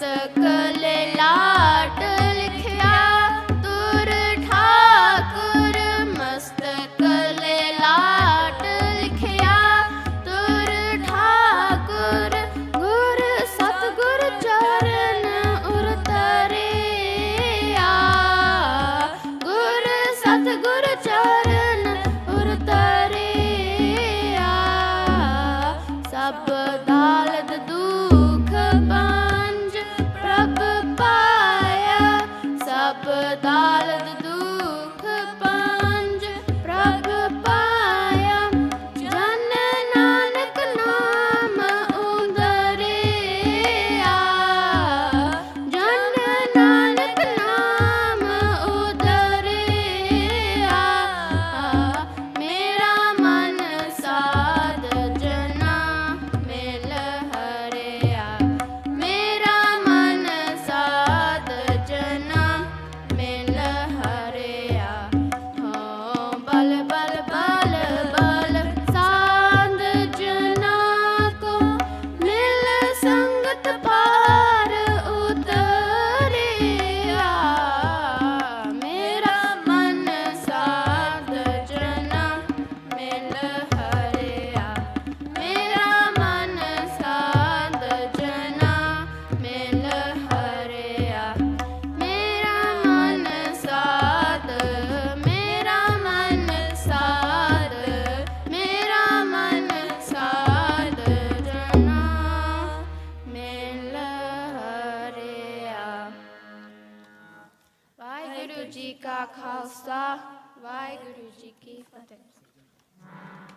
circle. Waheguru ji Ki Fateh